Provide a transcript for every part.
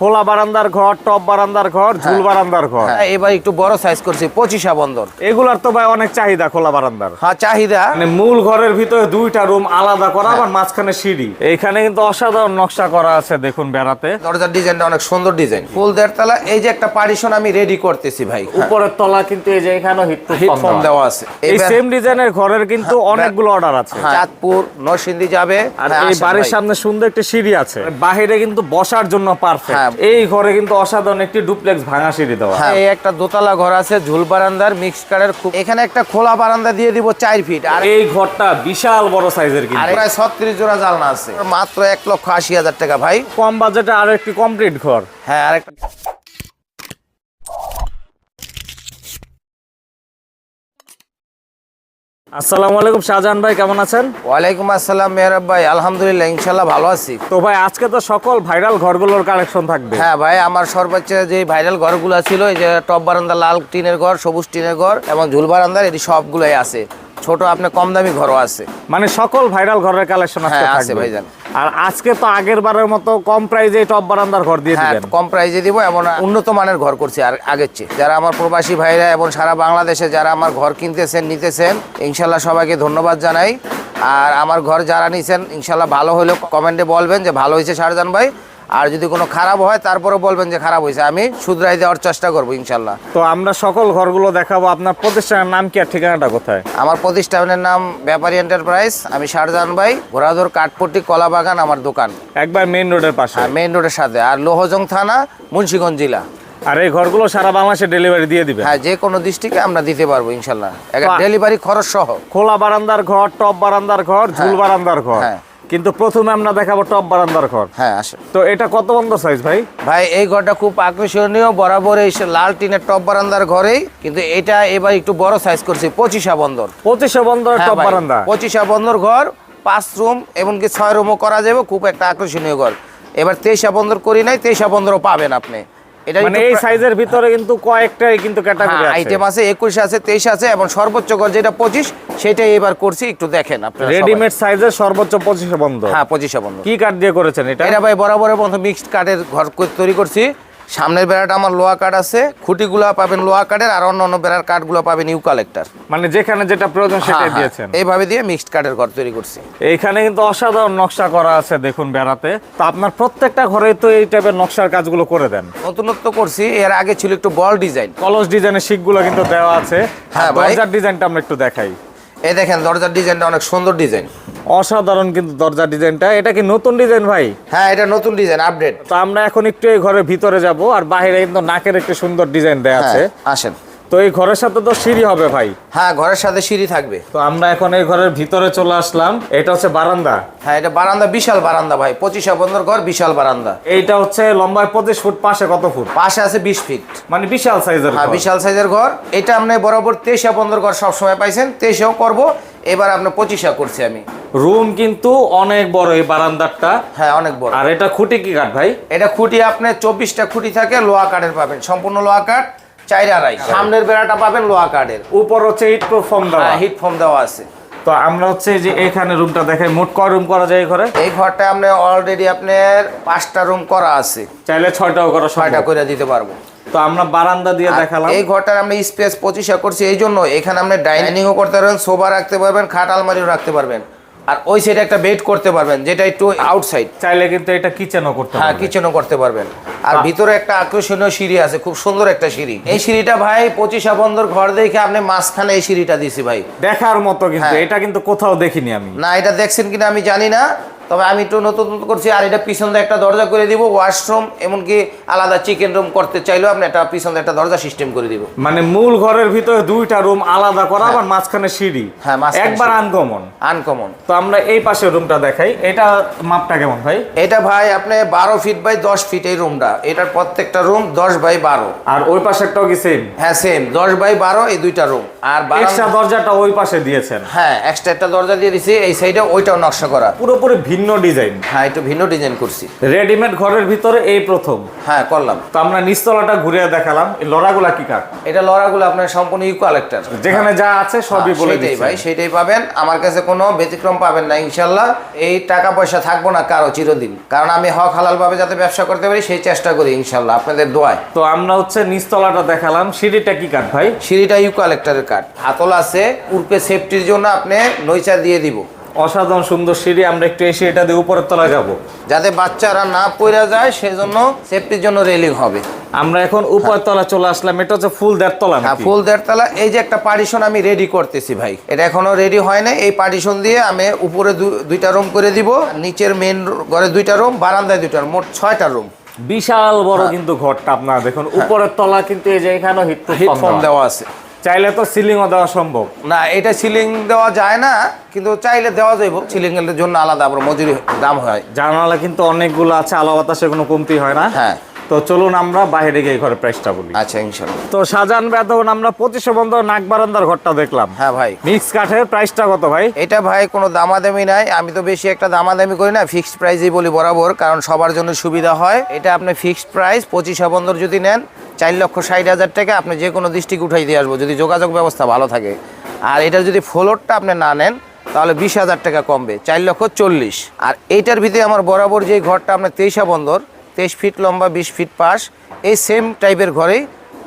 খোলা বারান্দার ঘর টপ বারান্দার ঘর ঝুল বারান্দার ঘর। হ্যাঁ, এবার একটু বড় সাইজ করছি পঁচিশা বন্দর। এগুলার তো ভাই অনেক চাহিদা খোলা বারান্দার। হ্যাঁ চাহিদা। মানে মূল ঘরের ভিতরে দুইটা রুম আলাদা করা আবার মাঝখানে সিঁড়ি। এইখানে কিন্তু অসাধারণ নকশা করা আছে দেখুন বেড়াতে। দরজার ডিজাইনটা অনেক সুন্দর ডিজাইন ফুল দেড় তলা এই যে একটা পার্টিশন আমি রেডি করতেছি ভাই। উপরের তলা কিন্তু এই যে এখানে হিট হিট দেওয়া আছে। এই সেম ডিজাইনের ঘরের কিন্তু অনেকগুলো অর্ডার আছে। হ্যাঁ, চাঁদপুর নরসিংদী যাবে। আর হ্যাঁ, এই বাড়ির সামনে সুন্দর একটি সিঁড়ি আছে। বাহিরে কিন্তু বসার জন্য পারফেক্ট হ্যাঁ। এই ঘরে কিন্তু অসাধারণ একটি ডুপ্লেক্স ভাঙা সিঁড়ি দেওয়া। হ্যাঁ। এই একটা দোতলা ঘর আছে ঝুল বারান্দার মিক্স কারের খুব এখানে একটা খোলা বারান্দা দিয়ে দিব চার ফিট আর এই ঘরটা বিশাল বড় সাইজের কিন্তু। প্রায় ছত্রিশ জোড়া জালনা আছে। মাত্র এক লক্ষ আশি হাজার টাকা ভাই। কম বাজেটে আরও একটি কমপ্লিট ঘর। হ্যাঁ আরেকটা আসসালামু আলাইকুম শাহজাহান ভাই কেমন আছেন? ওয়ালাইকুম আসসালাম মেহরাব ভাই আলহামদুলিল্লাহ ইনশাল্লাহ ভালো আছি। তো ভাই আজকে তো সকল ভাইরাল ঘরগুলোর কালেকশন থাকবে। হ্যাঁ ভাই আমার সর্বোচ্চ যে ভাইরাল ঘরগুলো ছিল এই যে টপ বারান্দা লাল টিনের ঘর সবুজ টিনের ঘর এবং ঝুল বারান্দার এটি সবগুলোই আছে। ছোট আপনার কম দামি ঘরও আছে। মানে সকল ভাইরাল ঘরের কালেকশন হ্যাঁ, আছে ভাই ভাইজান। আর আজকে তো আগের বারের মতো কম প্রাইজে টপ বারান্দার ঘর দিয়ে হ্যাঁ দিবেন। কম প্রাইজে দিব এবং উন্নত মানের ঘর করছি আর আগের চেয়ে। যারা আমার প্রবাসী ভাইরা এবং সারা বাংলাদেশে যারা আমার ঘর কিনতেছেন নিতেছেন ইনশাল্লাহ সবাইকে ধন্যবাদ জানাই। আর আমার ঘর যারা নিছেন ইনশাল্লাহ ভালো হলেও কমেন্টে বলবেন যে ভালো হয়েছে সারজান ভাই। আর যদি কোনো খারাপ হয় তারপরে বলবেন যে খারাপ হয়েছে। আমি শুধরাই দেওয়ার চেষ্টা করব ইনশাল্লাহ। তো আমরা সকল ঘরগুলো দেখাবো। আপনার প্রতিষ্ঠানের নাম কি আর ঠিকানাটা কোথায়? আমার প্রতিষ্ঠানের নাম ব্যাপারী এন্টারপ্রাইজ। আমি শাহজাহান ভাই ঘোড়াধর কাঠপট্টি কলা বাগান আমার দোকান। একবার মেইন রোডের পাশে। আর মেইন রোডের সাথে। আর লোহজং থানা মুন্সিগঞ্জ জেলা। আর এই ঘরগুলো সারা বাংলাদেশে ডেলিভারি দিয়ে দিবে হ্যাঁ যে কোনো ডিস্ট্রিক্টে আমরা দিতে পারব ইনশাল্লাহ। ডেলিভারি খরচ সহ। খোলা বারান্দার ঘর টপ বারান্দার ঘর ঝুল বারান্দার ঘর। হ্যাঁ। কিন্তু প্রথমে আমরা দেখাবো টপ বারান্দার ঘর। হ্যাঁ আসে। তো এটা কত বন্ধ সাইজ ভাই? ভাই এই ঘরটা খুব আকর্ষণীয় বরাবর এই লাল টিনের টপ বারান্দার ঘরেই কিন্তু এটা এবার একটু বড় সাইজ করছি পঁচিশা বন্দর। পঁচিশশো বন্ধ হ্যাঁ টপ বারান্দা। পঁচিশা বন্দর ঘর পাঁচ রুম এমনকি ছয় রুমও করা যাবে খুব একটা আকর্ষণীয় ঘর। এবার তেইশা বন্দর করি নাই তেইশা বন্দরও পাবেন আপনি। এটা মানে এই সাইজের ভিতরে কিন্তু কয়েকটাই কিন্তু ক্যাটাগরি আছে। আইটেম আছে একুশ আছে তেইশ আছে এবং সর্বোচ্চ ঘর যেটা পঁচিশ সেটাই এবার করছি একটু দেখেন আপনারা রেডিমেড সাইজের সর্বোচ্চ পঁচিশশো বন্ধ। হ্যাঁ পঁচিশা বন্দর কি কাঠ দিয়ে করেছেন এটা? এটা ভাই বরাবরের মতো মিক্সড কাঠের ঘর তৈরি করছি। সামনের বেড়াটা আমার লোহা কাঠ আছে খুঁটিগুলো পাবেন লোহা কাঠের আর অন্য অন্য বেড়ার কাঠগুলো পাবেন ইউ কালেক্টর মানে যেখানে যেটা প্রয়োজন সেটাই দিয়েছেন। এইভাবে দিয়ে মিক্সড কাঠের ঘর তৈরি করছি। এইখানে কিন্তু অসাধারণ নকশা করা আছে দেখুন বেড়াতে। তা আপনার প্রত্যেকটা ঘরে তো এই টাইপের নকশার কাজগুলো করে দেন। নতুনত্ব করছি এর আগে ছিল একটু বল ডিজাইন কলস ডিজাইনের শিখগুলো কিন্তু দেওয়া আছে। হ্যাঁ। দরজার ডিজাইনটা আমরা একটু দেখাই। এই দেখেন দরজার ডিজাইনটা অনেক সুন্দর ডিজাইন। অসাধারণ কিন্তু দরজার ডিজাইনটা। এটা কি নতুন ডিজাইন ভাই? হ্যাঁ এটা নতুন ডিজাইন আপডেট তো আমরা এখন একটু এই ঘরের ভিতরে যাব আর বাইরে কিন্তু নাকের একটা সুন্দর ডিজাইন দেয়া আছে। হ্যাঁ আসেন। তো এই ঘরের সাথে তো সিঁড়ি হবে ভাই। হ্যাঁ ঘরের সাথে সিঁড়ি থাকবে। তো আমরা এখন এই ঘরের ভিতরে চলে আসলাম। এটা হচ্ছে বারান্দা। হ্যাঁ এটা বারান্দা বিশাল বারান্দা ভাই। পঁচিশা বন্দর ঘর বিশাল বারান্দা। এইটা হচ্ছে লম্বায় পঁচিশ ফুট পাশে কত ফুট? পাশে আছে বিশ ফিট। মানে বিশাল সাইজের হ্যাঁ বিশাল সাইজের ঘর। এটা আপনি বরাবর তেইশা বন্দর ঘর সবসময় পাইছেন। তেইশেও করব। এবার আপনার পঁচিশা করছি আমি। রুম কিন্তু অনেক বড় এই বারান্দারটা। হ্যাঁ অনেক বড়। আর এটা খুঁটি কি কাঠ ভাই? এটা খুঁটি আপনি চব্বিশটা খুঁটি থাকে লোহা কাঠের পাবেন। সম্পূর্ণ লোহা কাঠ। চাইর আড়াই সামনের বেড়াটা পাবেন লোহা কাঠের। উপর হচ্ছে প্রুফ ফর্ম দেওয়া। হ্যাঁ হিট ফর্ম দেওয়া আছে। তো আমরা হচ্ছে যে এখানে রুমটা দেখাই। মোট কয় রুম করা যায় এই ঘরে? এই ঘরটা আপনি অলরেডি আপনার পাঁচটা রুম করা আছে। চাইলে ছয়টাও করা ছয়টা করে দিতে পারব। তো আমরা বারান্দা দিয়ে দেখালাম। এই ঘরটার আপনি স্পেস পঁচিশা করছি। এই জন্য এখানে আপনি ডাইনিংও করতে পারবেন সোফা রাখতে পারবেন খাট আলমারিও রাখতে পারবেন। আর ওই সাইডে একটা বেড করতে পারবেন যেটা একটু আউটসাইড চাইলে কিন্তু এটা কিচেনও করতে হ্যাঁ কিচেনও করতে পারবেন। আর ভিতরে একটা আকর্ষণীয় সিঁড়ি আছে খুব সুন্দর একটা সিঁড়ি। এই সিঁড়িটা ভাই পঁচিশ বন্দর ঘর দেখে আপনি মাঝখানে এই সিঁড়িটা দিছি ভাই। দেখার মতো কিন্তু হ্যাঁ। এটা কিন্তু কোথাও দেখিনি আমি। না এটা দেখছেন কিনা আমি জানি না। তবে আমি একটু নতুন নতুন করছি আর এটা পিছন দিয়ে একটা দরজা করে দিব ওয়াশরুম এমনকি আলাদা চিকেন রুম করতে চাইলেও আপনি একটা পিছন দিয়ে একটা দরজা সিস্টেম করে দিব। মানে মূল ঘরের ভিতরে দুইটা রুম আলাদা করা আবার মাঝখানে সিঁড়ি? হ্যাঁ, একবার আনকমন আনকমন তো আমরা এই পাশের রুমটা দেখাই। এটা মাপটা কেমন ভাই? এটা ভাই আপনি বারো ফিট বাই দশ ফিট এই রুমটা এটার প্রত্যেকটা রুম দশ বাই বারো। আর ওই পাশেরটাও কি সেম হ্যাঁ সেম দশ বাই বারো এই দুইটা রুম আর এক্সট্রা দরজাটা ওই পাশে দিয়েছেন। হ্যাঁ এক্সট্রা একটা দরজা দিয়ে দিছি এই সাইডে ওইটাও নকশা করা। পুরোপুরি ভিন্ন ডিজাইন। হ্যাঁ একটু ভিন্ন ডিজাইন করছি। রেডিমেড ঘরের ভিতরে এই প্রথম। হ্যাঁ করলাম। তো আমরা নিচতলাটা ঘুরে দেখালাম এই লড়াগুলা কি কাঠ এটা লড়াগুলো আপনার সম্পূর্ণ ইকুয়ালেক্টার যেখানে যা আছে সবই বলে দিচ্ছি। ভাই সেটাই পাবেন। আমার কাছে কোনো ব্যতিক্রম পাবেন না ইনশাল্লাহ এই টাকা পয়সা থাকব না কারও চিরদিন। কারণ আমি হক হালাল ভাবে যাতে ব্যবসা করতে পারি সেই চেষ্টা করি ইনশাল্লাহ আপনাদের দোয়ায়। তো আমরা হচ্ছে নিচতলাটা দেখালাম। সিঁড়িটা কি কাঠ ভাই? সিঁড়িটা ইউকালেক্টারের কাঠ। হাতল আছে উর্পে সেফটির জন্য আপনি নইচা দিয়ে দিব। অসাধারণ সুন্দর সিঁড়ি আমরা একটু এসে এটা দিয়ে উপরের তলায় যাব। যাতে বাচ্চারা না পড়ে যায় সেজন্য সেফটির জন্য রেলিং হবে। আমরা এখন উপর তলা চলে আসলাম এটা হচ্ছে ফুল দেড় তলা হ্যাঁ? ফুল দেড়তলা। এই যে একটা পার্টিশন আমি রেডি করতেছি ভাই। এটা এখনও রেডি হয় না এই পার্টিশন দিয়ে আমি উপরে দুইটা রুম করে দিব নিচের মেন ঘরে দুইটা রুম বারান্দায় দুইটা মোট ছয়টা রুম বিশাল বড় কিন্তু ঘরটা আপনারা। দেখুন উপরের তলা কিন্তু এই যে এখানে হিট হিটফোন দেওয়া আছে। চাইলে তো সিলিংও দেওয়া সম্ভব। না এটা সিলিং দেওয়া যায় না কিন্তু চাইলে দেওয়া যাইব। সিলিং এর জন্য আলাদা আবার মজুরি দাম হয়। জানালা কিন্তু অনেকগুলো আছে আলো বাতাসে কোনো কমতি হয় না। হ্যাঁ। তো চলুন আমরা বাইরে গিয়ে ঘরের প্রাইসটা বলি। আচ্ছা ইনশাল্লাহ। তো সাজান বেতন আমরা পঁচিশশো বন্ধ নাক বারান্দার ঘরটা দেখলাম। হ্যাঁ ভাই। মিক্স কাঠের প্রাইসটা কত ভাই? এটা ভাই কোনো দামাদামি নাই। আমি তো বেশি একটা দামাদামি করি না ফিক্সড প্রাইসই বলি বরাবর কারণ সবার জন্য সুবিধা হয়। এটা আপনি ফিক্সড প্রাইস পঁচিশ বন্ধর যদি নেন চার লক্ষ ষাট হাজার টাকা আপনি যে কোনো ডিস্ট্রিক্ট উঠাই দিয়ে আসব, যদি যোগাযোগ ব্যবস্থা ভালো থাকে। আর এটার যদি ফ্লোরটা আপনি না নেন, তাহলে বিশ হাজার টাকা কমবে, চার লক্ষ চল্লিশ। আর এইটার ভিতরে আমার বরাবর যে ঘরটা আপনার তেইশা বন্দর, তেইশ ফিট লম্বা, বিশ ফিট পাশ, এই সেম টাইপের ঘরেই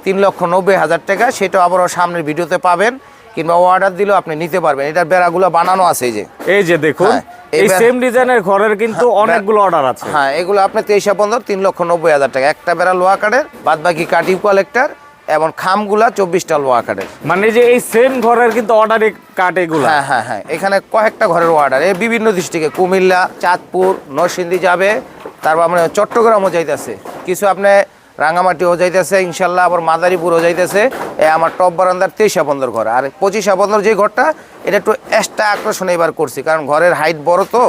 তিন লক্ষ নব্বই হাজার টাকা সেটা আবারও সামনের ভিডিওতে পাবেন। কিংবা অর্ডার দিলেও আপনি নিতে পারবেন। এটার বেড়াগুলো বানানো আছে এই যে। এই যে দেখুন হ্যাঁ, এই সেম ডিজাইনের ঘরের কিন্তু অনেকগুলো অর্ডার আছে। হ্যাঁ এগুলো আপনি তেইশা পনেরো তিন লক্ষ নব্বই হাজার টাকা। একটা বেড়া লোহা কাঠের বাদ বাকি কাঠ ইকুয়ালেক্টার এবং খামগুলা চব্বিশটা লোহা কাঠের। মানে যে এই সেম ঘরের কিন্তু অর্ডারই কাঠ এগুলো। হ্যাঁ হ্যাঁ হ্যাঁ এখানে কয়েকটা ঘরের অর্ডার এই বিভিন্ন ডিস্ট্রিক্টে কুমিল্লা চাঁদপুর নরসিংদী যাবে তারপর আপনার চট্টগ্রামও যাইতেছে। কিছু আপনি রাঙামাটিও যাইতেছে ইনশাল্লাহ আবার মাদারীপুরও যাইতেছে। এ আমার টপ বারান্দার তেইশা বন্দর ঘর। আর পঁচিশা বন্দর যে ঘরটা এটা একটু এক্সট্রা আকর্ষণ এবার করছি কারণ ঘরের হাইট বড় তো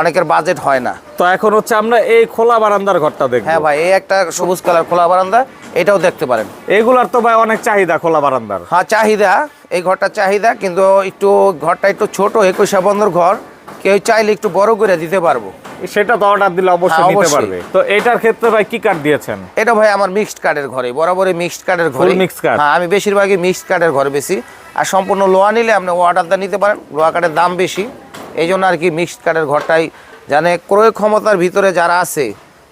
অনেকের বাজেট হয় না। তো এখন হচ্ছে আমরা এই খোলা বারান্দার ঘরটা দেখব। হ্যাঁ ভাই এই একটা সবুজ কালার খোলা বারান্দা এটাও দেখতে পারেন। এগুলার তো ভাই অনেক চাহিদা খোলা বারান্দার। হ্যাঁ চাহিদা এই ঘরটা চাহিদা কিন্তু একটু ঘরটা একটু ছোট একুশা বন্ধর ঘর। কেউ চাইলে একটু বড় করে দিতে পারব। সেটা তো অর্ডার দিলে অবশ্যই হ্যাঁ, নিতে পারবে। তো এটার ক্ষেত্রে ভাই কি কার্ড দিয়েছেন? এটা ভাই আমার মিক্সড কার্ডের ঘরে বরাবরই মিক্সড কার্ডের ঘরে। Mixed card? হ্যাঁ আমি বেশিরভাগই মিক্সড কার্ডের ঘরে বেশি। আর সম্পূর্ণ লোহা নিলে আপনি অর্ডারটা নিতে পারেন লোহা কার্ডের দাম বেশি। এই জন্য আর কি মিক্সড কার্ডের ঘরটাই জানে ক্রয় ক্ষমতার ভিতরে যারা আছে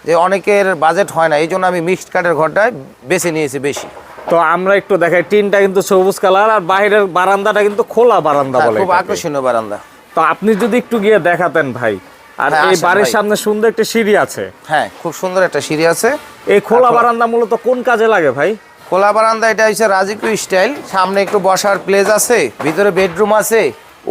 যে অনেকের বাজেট হয় না এই জন্য আমি মিক্সড কার্ডের ঘরটাই বেছে নিয়েছি বেশি। তো আমরা একটু দেখাই টিনটা কিন্তু সবুজ কালার আর বাইরের বারান্দাটা কিন্তু খোলা বারান্দা হ্যাঁ, বলে খুব আকর্ষণীয় বারান্দা। তো আপনি যদি একটু গিয়ে দেখাতেন ভাই আর হ্যাঁ, এই বাড়ির সামনে সুন্দর একটা সিঁড়ি আছে। হ্যাঁ খুব সুন্দর একটা সিঁড়ি আছে। এই খোলা বারান্দা মূলত কোন কাজে লাগে ভাই? খোলা বারান্দা এটা হচ্ছে রাজিকু স্টাইল সামনে একটু বসার প্লেস আছে ভিতরে বেডরুম আছে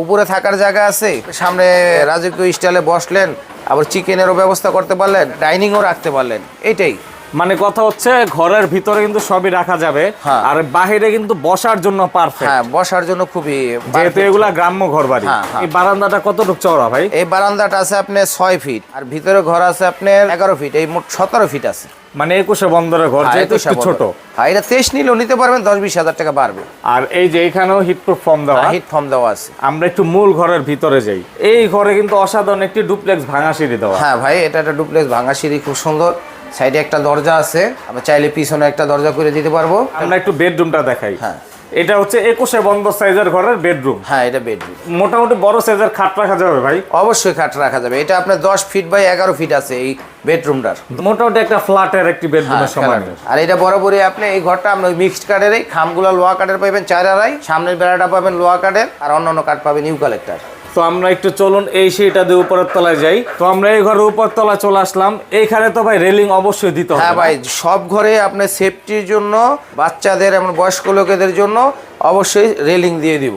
উপরে থাকার জায়গা আছে। সামনে রাজকীয় স্টাইলে বসলেন আবার চিকেনেরও ব্যবস্থা করতে পারলেন ডাইনিংও রাখতে পারলেন এইটাই মানে কথা হচ্ছে ঘরের ভিতরে কিন্তু সবই রাখা যাবে হ্যাঁ। আর বাহিরে কিন্তু বসার জন্য পারফেক্ট হ্যাঁ বসার জন্য খুবই যেহেতু এগুলা গ্রাম্য ঘর বাড়ি। হ্যাঁ, হ্যাঁ। এই বারান্দাটা কতটুকু চওড়া ভাই? এই বারান্দাটা আছে আপনার ছয় ফিট আর ভিতরে ঘর আছে আপনার এগারো ফিট এই মোট সতেরো ফিট আছে। মানে একুশে বন্দরের ঘর যেহেতু ছোট। হ্যাঁ এটা তেইশ নিলেও নিতে পারবেন দশ বিশ হাজার টাকা বাড়বে। আর এই যে এখানেও হিটপ্রুফ ফর্ম দেওয়া। হিট ফর্ম দেওয়া আছে। আমরা একটু মূল ঘরের ভিতরে যাই। এই ঘরে কিন্তু অসাধারণ একটি ডুপ্লেক্স ভাঙা সিঁড়ি দেওয়া। হ্যাঁ ভাই এটা একটা ডুপ্লেক্স ভাঙা সিঁড়ি খুব সুন্দর। সাইডে একটা দরজা আছে আমরা চাইলে পিছনে একটা দরজা করে দিতে পারব। আমরা একটু বেডরুমটা দেখাই। হ্যাঁ। এটা হচ্ছে একুশে বন্ধ সাইজের ঘরের বেডরুম। হ্যাঁ এটা বেডরুম। মোটামুটি বড় সাইজের খাট রাখা যাবে ভাই? অবশ্যই খাট রাখা যাবে। এটা আপনার দশ ফিট বাই এগারো ফিট আছে এই বেডরুমটার। মোটামুটি একটা ফ্ল্যাটের একটি বেডরুমের সমান। আর এটা বরাবরই আপনি এই ঘরটা আপনার মিক্সড কাঠের এই খামগুলো লোহা কাঠের পাবেন চার আড়াই সামনের বেড়াটা পাবেন লোহা কাঠের আর অন্যান্য কাঠ পাবেন ইউ কালেক্টার তো আমরা একটু চলুন এই সেটা দিয়ে উপরের তলায় যাই। তো আমরা এই ঘরের উপর তলা চলে আসলাম। এইখানে তো ভাই রেলিং অবশ্যই দিতে হবে হ্যাঁ ভাই সব ঘরে আপনার সেফটির জন্য বাচ্চাদের এবং বয়স্ক লোকেদের জন্য অবশ্যই রেলিং দিয়ে দিব।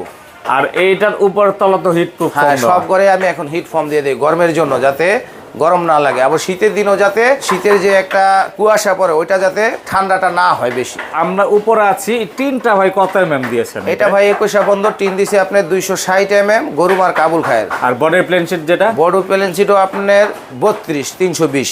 আর এইটার উপর তলা তো হিট প্রুফ হ্যাঁ সব ঘরে আমি এখন হিট ফর্ম দিয়ে দিই গরমের জন্য যাতে গরম না লাগে। আবার শীতের দিনও যাতে শীতের যে একটা কুয়াশা পরে ওইটা যাতে ঠান্ডাটা না হয় বেশি। আমরা উপরে আছি টিনটা ভাই কত এম এম দিয়েছেন? এটা ভাই একুশা বন্ধ টিন দিছে আপনার দুইশো ষাট এম এম গরুমার কাবুল খায়ের। আর বডের প্লেন শিট যেটা? বড় প্লেন শিটও আপনার বত্রিশ তিনশো বিশ।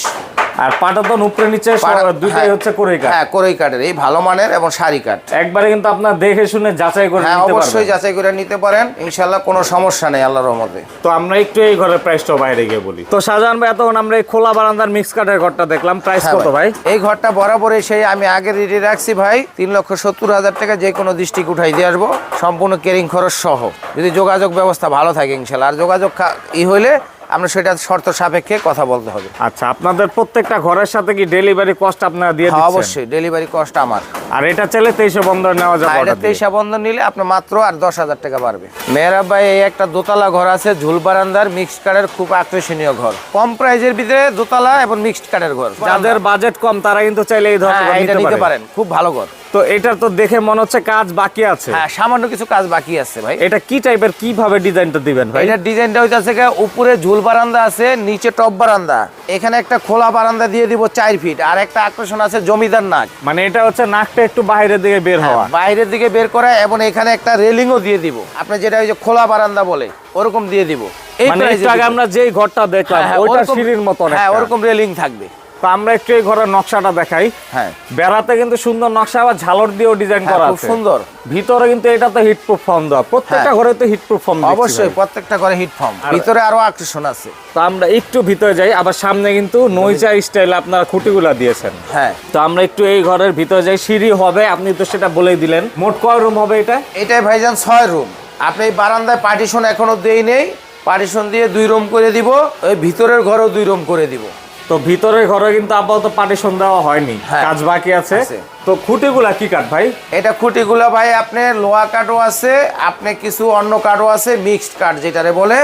আর পাটাতন উপরে নিচে দুইটাই হ্যাঁ, হচ্ছে কোরেই কাঠ। হ্যাঁ কোরই কাঠের এই ভালো মানের এবং সারি কাঠ। একবারে কিন্তু আপনার দেখে শুনে যাচাই করে হ্যাঁ অবশ্যই যাচাই করে নিতে পারেন। ইনশাল্লাহ কোনো সমস্যা নেই আল্লাহর রহমতে। তো আমরা একটু এই ঘরের প্রাইসটা বাইরে গিয়ে বলি। তো শাহজাহান ভাই এতক্ষণ আমরা এই খোলা বারান্দার মিক্স কাঠের ঘরটা দেখলাম। প্রাইস হ্যাঁ কত ভাই? এই ঘরটা বরাবরই সেই আমি আগে রেডি রাখছি ভাই। তিন লক্ষ সত্তর হাজার টাকা যে কোনো ডিস্ট্রিক্ট উঠাই দিয়ে আসব। সম্পূর্ণ কেরিং খরচ সহ। যদি যোগাযোগ ব্যবস্থা ভালো থাকে ইনশাল্লাহ আর যোগাযোগ খা- ই হইলে আমরা সেটা শর্ত সাপেক্ষে কথা বলতে হবে। আচ্ছা আপনাদের প্রত্যেকটা ঘরের সাথে কি ডেলিভারি কস্ট আপনারা দিয়ে হ্যাঁ, দিচ্ছেন? অবশ্যই ডেলিভারি কস্ট আমার। আর এটা চাইলে তেইশে বন্ধ নেওয়া যাবে এটা order দিয়ে। তেইশা বন্ধন নিলে আপনার মাত্র আর দশ হাজার টাকা বাড়বে। মেয়েরা ভাই এই একটা দোতলা ঘর আছে ঝুল বারান্দার মিক্সড কাঠের খুব আকর্ষণীয় ঘর। কম প্রাইজের ভিতরে দোতলা এবং মিক্সড কাঠের ঘর। যাদের বাজেট কম তারা কিন্তু চাইলে এই ধরনের হ্যাঁ ঘর নিতে পারেন খুব ভালো ঘর। তো এটা তো দেখে মনে হচ্ছে কাজ বাকি আছে। হ্যাঁ সামান্য কিছু কাজ বাকি আছে ভাই। এটা কি টাইপের কীভাবে ডিজাইনটা দিবেন ভাই? এটার ডিজাইনটা হইতাছে উপরে ঝুল বারান্দা আছে নিচে টপ বারান্দা। এখানে একটা খোলা বারান্দা দিয়ে দিব চার ফিট আর একটা আকর্ষণ আছে জমিদার নাক। মানে এটা হচ্ছে নাকটা একটু বাইরের দিকে বের হ্যাঁ, হওয়া। বাইরের দিকে বের করা এবং এখানে একটা রেলিংও দিয়ে দিব। আপনি যেটা ওই যে খোলা বারান্দা বলে ওরকম দিয়ে দিব। এই মানে। আমরা যেই ঘরটা দেখলাম হ্যাঁ, হ্যাঁ, ওইটা সিঁড়ির মতো হ্যাঁ ওরকম রেলিং থাকবে। তো আমরা একটু এই ঘরের নকশাটা দেখাই। হ্যাঁ। বেড়াতে কিন্তু সুন্দর নকশা আবার ঝালর দিয়েও ডিজাইন হ্যাঁ, করা খুব সুন্দর। ভিতরে কিন্তু এটা তো হিট প্রুফ ফর্ম দেওয়া। প্রত্যেকটা হ্যাঁ। ঘরে তো হিট প্রুফ ফর্ম অবশ্যই প্রত্যেকটা ঘরে হিট ফর্ম ভিতরে আরও আকর্ষণ আছে। তো আমরা একটু ভিতরে যাই আবার সামনে কিন্তু নইচা স্টাইল আপনারা খুঁটিগুলা দিয়েছেন। হ্যাঁ। তো আমরা একটু এই ঘরের ভিতরে যাই সিঁড়ি হবে আপনি তো সেটা বলেই দিলেন। মোট কয় রুম হবে এটা? এটাই ভাইজান ছয় রুম আপনি এই বারান্দায় পার্টিশন এখনও দেই নেই। পার্টিশন দিয়ে দুই রুম করে দিব ওই ভিতরের ঘরেও দুই রুম করে দিব। তো ভিতরের ঘরে কিন্তু আপাতত পার্টিশন দেওয়া হয়নি হ্যাঁ। কাজ বাকি আছে আছে। তো খুঁটিগুলা কি কাঠ ভাই এটা খুঁটিগুলা ভাই আপনি লোহা কাঠও আছে আপনি কিছু অন্য কাঠও আছে মিক্সড কাঠ যেটারে বলে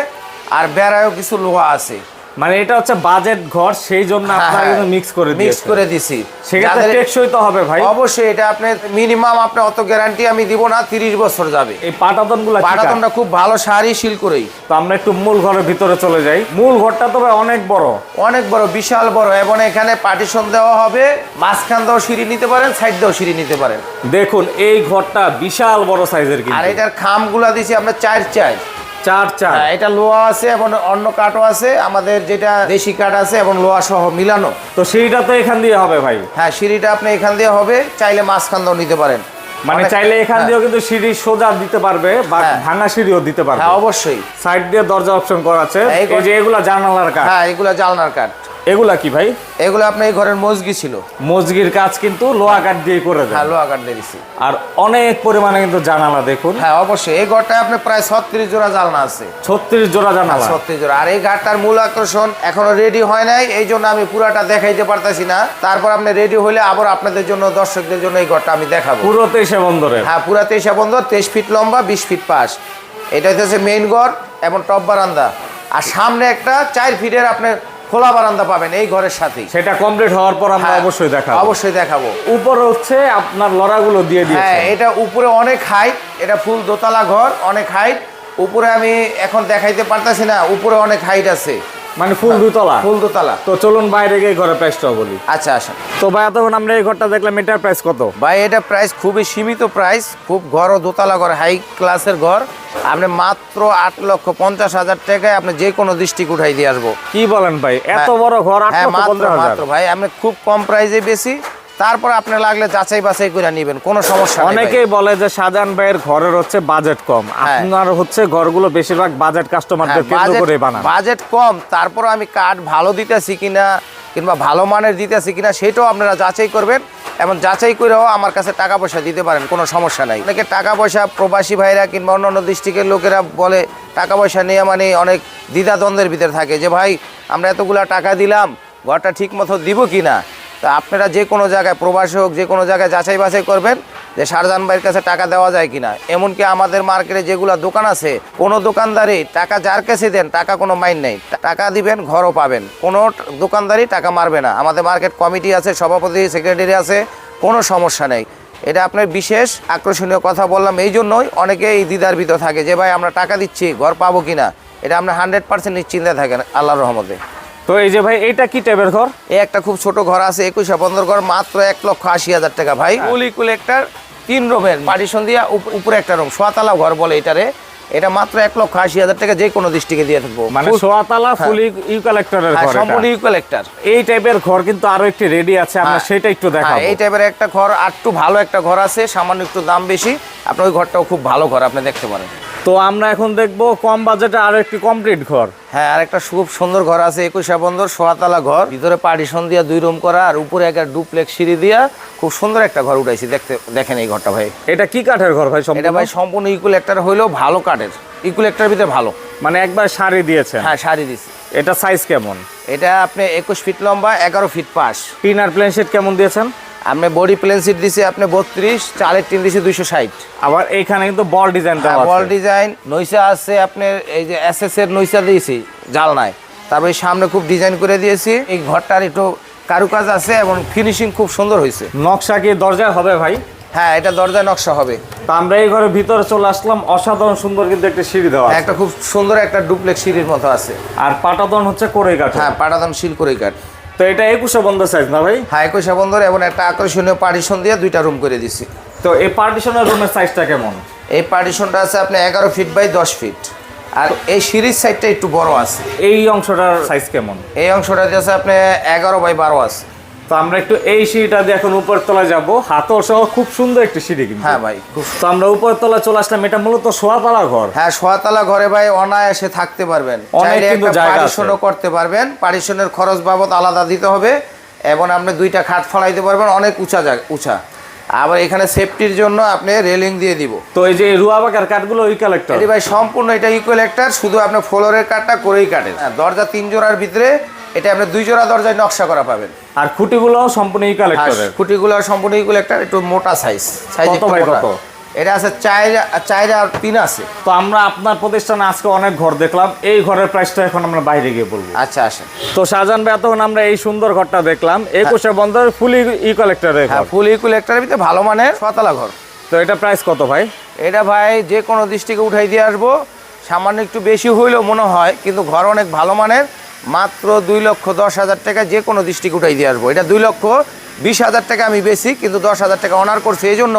আর বেড়ায়ও কিছু লোহা আছে মানে এটা হচ্ছে বাজেট ঘর সেই জন্য আপনারা কিন্তু মিক্স করে মিক্স করে দিছি। সেক্ষেত্রে টেকসই তো হবে ভাই। অবশ্যই এটা আপনি মিনিমাম আপনি অত গ্যারান্টি আমি দিব না তিরিশ বছর যাবে। এই পাটাতনগুলা পাটাতনটা খুব ভালো শাড়ি শিল করেই। তো আমরা একটু মূল ঘরের ভিতরে চলে যাই। মূল ঘরটা তো ভাই অনেক বড়। অনেক বড় বিশাল বড় এবং এখানে পার্টিশন দেওয়া হবে মাঝখান দিয়েও সিঁড়ি নিতে পারেন সাইড দিয়েও সিঁড়ি নিতে পারেন। দেখুন এই ঘরটা বিশাল বড় সাইজের কিন্তু। আর এটার খামগুলা দিছি আমরা চার চার। চার চার। হ্যাঁ, এটা লোহা আছে এবং অন্য কাঠও আছে। আমাদের যেটা দেশি কাঠ আছে এবং লোহা সহ মিলানো। তো সিঁড়িটা তো এখান দিয়ে হবে ভাই। হ্যাঁ সিঁড়িটা আপনি এখান দিয়ে হবে চাইলে মাঝখান দিয়েও নিতে পারেন। মানে চাইলে এখান হ্যাঁ, দিয়েও কিন্তু সিঁড়ি সোজা দিতে পারবে বা হ্যাঁ। ভাঙা সিঁড়িও দিতে পারবে। হ্যাঁ অবশ্যই। সাইড দিয়ে দরজা অপশন করা আছে। এই যে এগুলা জানালার কাঠ। হ্যাঁ এগুলা জানলার কাঠ। এগুলা কি ভাই? এগুলো আপনার এই ঘরের মজগি ছিল। মজগির কাজ কিন্তু লোহা কাঠ দিয়ে করে হ্যাঁ দেয় লোহা কাঠ দিয়ে দিছি। আর অনেক পরিমাণে কিন্তু জানালা দেখুন। হ্যাঁ অবশ্যই। এই ঘরটায় আপনার প্রায় ছত্রিশ জোড়া জালনা আছে। ছত্রিশ জোড়া জানালা। ছত্রিশ জোড়া। আর এই ঘাটটার মূল আকর্ষণ এখনও রেডি হয় নাই এই জন্য আমি পুরাটা দেখাইতে পারতাছি না। তারপর আপনি রেডি হলে আবার আপনাদের জন্য দর্শকদের জন্য এই ঘরটা আমি দেখাবো। পুরো তেইশে বন্দরের। হ্যাঁ পুরা তেইশা বন্ধ তেইশ ফিট লম্বা বিশ ফিট পাশ। এটা হচ্ছে মেইন ঘর এবং টপ বারান্দা। আর সামনে একটা চার ফিটের আপনার খোলা বারান্দা পাবেন এই ঘরের সাথেই। সেটা কমপ্লিট হওয়ার পর আমরা হ্যাঁ, অবশ্যই দেখাবো। অবশ্যই দেখাবো। উপরে হচ্ছে আপনার লড়াগুলো দিয়ে হ্যাঁ এটা উপরে অনেক হাইট এটা ফুল দোতলা ঘর অনেক হাইট উপরে আমি এখন দেখাইতে পারতাছি না উপরে অনেক হাইট আছে। মানে ফুল দুতলা? ফুল দুতলা। তো চলুন বাইরে গিয়ে ঘরের প্রাইসটাও বলি। আচ্ছা আসেন। তো ভাই এতক্ষণ আমরা এই ঘরটা দেখলাম এটার প্রাইস কত? ভাই এটা প্রাইস খুবই সীমিত প্রাইস খুব ঘর ও দোতলা ঘর হাই ক্লাসের ঘর। আপনি মাত্র আট লক্ষ পঞ্চাশ হাজার টাকায় আপনি যে কোনো ডিস্ট্রিক্ট উঠাই দিয়ে আসব। কি বলেন ভাই এত। বড় ঘর আট হ্যাঁ লক্ষ মাত্র পঞ্চাশ হাজার। ভাই আপনি খুব কম প্রাইসে বেশি তারপর আপনি লাগলে যাচাই বাছাই করে নেবেন কোনো সমস্যা অনেকেই বলে যে শাহজাহান ভাইয়ের ঘরের হচ্ছে বাজেট কম। হ্যাঁ। আপনার হচ্ছে ঘরগুলো বেশিরভাগ বাজেট কাস্টমারদের কেন্দ্র করে বানান। বাজেট কম তারপর আমি কাঠ ভালো দিতেছি কিনা কিংবা ভালো মানের দিতেছি কিনা সেটাও আপনারা যাচাই করবেন এবং যাচাই করেও আমার কাছে টাকা পয়সা দিতে পারেন কোনো সমস্যা নাই। অনেকে টাকা পয়সা প্রবাসী ভাইরা কিংবা অন্যান্য ডিস্ট্রিক্টের লোকেরা বলে টাকা পয়সা নিয়ে মানে অনেক দ্বিধাদ্বন্দ্বের ভিতরে থাকে যে ভাই আমরা এতগুলা টাকা দিলাম ঘরটা ঠিক মতো দিব কি না তা আপনারা যে কোনো জায়গায় প্রবাসী হোক, যে কোনো জায়গায় যাচাই বাছাই করবেন যে শারজান ভাইয়ের কাছে টাকা দেওয়া যায় কিনা। এমনকি আমাদের মার্কেটে যেগুলো দোকান আছে, কোনো দোকানদারই টাকা যার কাছে দেন, টাকা কোনো মাইন নেই। টাকা দিবেন, ঘরও পাবেন। কোনো দোকানদারই টাকা মারবে না। আমাদের মার্কেট কমিটি আছে, সভাপতি, সেক্রেটারি আছে, কোনো সমস্যা নেই। এটা আপনার বিশেষ আকর্ষণীয় কথা বললাম এই জন্যই অনেকে এই দ্বিধার ভিতর থাকে যে, ভাই, আমরা টাকা দিচ্ছি, ঘর পাবো কিনা? এটা আপনার হান্ড্রেড পার্সেন্ট নিশ্চিন্তে থাকেন, আল্লাহর রহমতে। তো এই যে ভাই এটা কি টাইপের ঘর? এই একটা খুব ছোট ঘর আছে একুশে পনেরো ঘর মাত্র এক লক্ষ আশি হাজার টাকা ভাই। কুলি কুলেক্টার তিন রুমের পার্টিশন দিয়া উপরে একটা রুম সোয়াতলা ঘর বলে এটারে। এটা মাত্র এক লক্ষ আশি হাজার টাকা যে কোনো দৃষ্টিকে দিয়ে থাকব। মানে সোয়াতালা ফুল ইউকালেক্টরের ঘর সম্পূর্ণ ইকুয়ালেক্টার এই টাইপের ঘর কিন্তু আরও একটি রেডি আছে আমরা হ্যাঁ। সেটা একটু হ্যাঁ, দেখাবো। এই টাইপের একটা ঘর আর একটু ভালো একটা ঘর আছে সামান্য একটু দাম বেশি। আপনার ওই ঘরটাও খুব ভালো ঘর আপনি দেখতে পারেন। তো আমরা এখন দেখব কম বাজেটে আরও একটি কমপ্লিট ঘর। হ্যাঁ আর একটা খুব সুন্দর ঘর আছে একুশা বন্দর সোয়াতলা ঘর। ভিতরে পার্টিশন দিয়া দুই রুম করা আর উপরে একটা ডুপ্লেক্স সিঁড়ি দিয়া খুব সুন্দর একটা ঘর উঠাইছি দেখতে দেখেন এই ঘরটা ভাই। এটা কি কাঠের ঘর ভাই এটা ভাই সম্পূর্ণ? ইকুলেক্টার হইলেও ভালো কাঠের। ইকুলেক্টার ভিতরে ভালো। মানে একবার শাড়ি দিয়েছে? হ্যাঁ শাড়ি দিছি। এটা সাইজ কেমন? এটা আপনি একুশ ফিট লম্বা এগারো ফিট পাশ। পিন আর প্লেন শিট কেমন দিয়েছেন? আপনি বডি প্লেন সিট দিছি আপনি বত্রিশ চালের টিন দিছি দুইশো ষাট। আবার এইখানে কিন্তু বল ডিজাইনটা বল ডিজাইন নৈসা আছে। আপনার এই যে এস এর নৈসা দিয়েছি জালনায়। তারপরে সামনে খুব ডিজাইন করে দিয়েছি। এই ঘরটার একটু কারুকাজ আছে এবং ফিনিশিং খুব সুন্দর হয়েছে। নকশা কি দরজায় হবে ভাই? হ্যাঁ এটা দরজায় নকশা হবে। তা আমরা এই ঘরের ভিতরে চলে আসলাম। অসাধারণ সুন্দর কিন্তু একটা সিঁড়ি দেওয়া একটা খুব সুন্দর একটা ডুপ্লেক্স সিঁড়ির মতো আছে। আর পাটাদন হচ্ছে কোরে কাঠ হ্যাঁ পাটাদন শিল করে কাঠ তো এটা একুশে বন্ধ সাইজ না ভাই? হ্যাঁ একুশে বন্ধর এবং একটা আকর্ষণীয় পার্টিশন দিয়ে দুইটা রুম করে দিছি। তো এই পার্টিশনের রুমের সাইজটা কেমন? এই পার্টিশনটা আছে আপনি এগারো ফিট বাই দশ ফিট আর এই সিরিজ সাইডটা একটু বড় আছে। এই অংশটার সাইজ কেমন? এই অংশটা দিয়ে আছে আপনি এগারো বাই বারো আছে। তো আমরা একটু এই সিঁড়িটা দিয়ে এখন উপর তলায় যাব। হাতল সহ খুব সুন্দর একটি সিঁড়ি কিন্তু। হ্যাঁ ভাই তো আমরা উপর তলায় চলে আসলাম এটা মূলত সোয়াতলা ঘর। হ্যাঁ সোয়াতলা ঘরে ভাই অনায়াসে থাকতে পারবেন। পারিশনও করতে পারবেন। পারিশনের খরচ বাবদ আলাদা দিতে হবে এবং আপনি দুইটা খাট ফলাইতে পারবেন অনেক উঁচা জায়গা উঁচা। আবার এখানে সেফটির জন্য আপনি রেলিং দিয়ে দিব। তো এই যে রুয়া বাগার কাঠগুলো ওই কালেক্টর ভাই সম্পূর্ণ এটা ইকুয়ালেক্টার শুধু আপনি ফ্লোরের কাঠটা করেই কাটেন। হ্যাঁ, দরজা তিন জোড়ার ভিতরে এটা আপনি দুই জোড়া দরজায় নকশা করা পাবেন। আর খুঁটিগুলো সম্পূর্ণ আর কালেক্টরের খুঁটিগুলো সম্পূর্ণ ইকুয়ালেক্টার একটু মোটা সাইজ সাইজ কত কত? এটা আছে চাইরা চাইরা আর তিন আছে। তো আমরা আপনার প্রতিষ্ঠানে আজকে অনেক ঘর দেখলাম এই ঘরের প্রাইসটা এখন আমরা বাইরে গিয়ে বলব। আচ্ছা আসেন। তো শাহজাহান ভাই এতক্ষণ আমরা এই সুন্দর ঘরটা দেখলাম একুশে বন্ধের ফুলি ই কালেক্টরের হ্যাঁ ঘর। ফুল ইকুয়ালেক্টারের ভিতরে ভালো মানের ছতলা ঘর। তো এটা প্রাইস কত ভাই? এটা ভাই যে কোনো দৃষ্টিকে উঠাই দিয়ে আসব। সামান্য একটু বেশি হইলেও মনে হয় কিন্তু ঘর অনেক ভালো মানের। মাত্র দুই লক্ষ দশ হাজার টাকা যে কোনো দৃষ্টিকে উঠাই দিয়ে আসব। এটা দুই লক্ষ বিশ হাজার টাকা আমি বেশি কিন্তু দশ হাজার টাকা অনার করছি এই জন্য।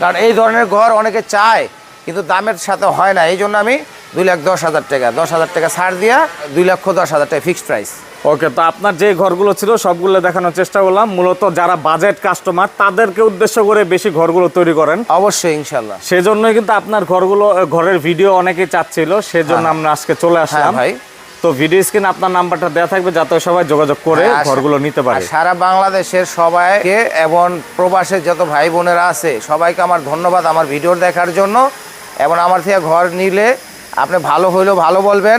কারণ এই ধরনের ঘর অনেকে চায় কিন্তু দামের সাথে হয় না। এই জন্য আমি দুই লাখ দশ হাজার টাকা দশ হাজার টাকা ছাড় দিয়া দুই লক্ষ দশ হাজার টাকা ফিক্সড প্রাইস ওকে তো আপনার যে ঘরগুলো ছিল সবগুলো দেখানোর চেষ্টা করলাম। মূলত যারা বাজেট কাস্টমার তাদেরকে উদ্দেশ্য করে বেশি ঘরগুলো তৈরি করেন। অবশ্যই ইনশাল্লাহ সেজন্যই কিন্তু আপনার ঘরগুলো ঘরের ভিডিও অনেকে চাচ্ছিল সেজন্য আমরা আজকে চলে হ্যাঁ আসলাম। ভাই। তো ভিডিও স্ক্রিনে আপনার নাম্বারটা দেওয়া থাকবে যাতে সবাই যোগাযোগ করে হ্যাঁ, ঘরগুলো নিতে পারে। সারা বাংলাদেশের সবাইকে এবং প্রবাসের যত ভাই বোনেরা আছে সবাইকে আমার ধন্যবাদ আমার ভিডিও দেখার জন্য। এবং আমার থেকে ঘর নিলে আপনি ভালো হইলেও ভালো বলবেন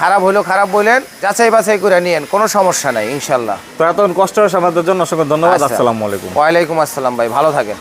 খারাপ হইলেও খারাপ বললেন যাচাই বাছাই করে নিয়েন কোনো সমস্যা নাই ইনশাল্লাহ। তো এতক্ষণ কষ্ট হয়েছে আমাদের জন্য অসংখ্য ধন্যবাদ আচ্ছা। আসসালামু আলাইকুম। ওয়ালাইকুম আসসালাম ভাই ভালো থাকেন।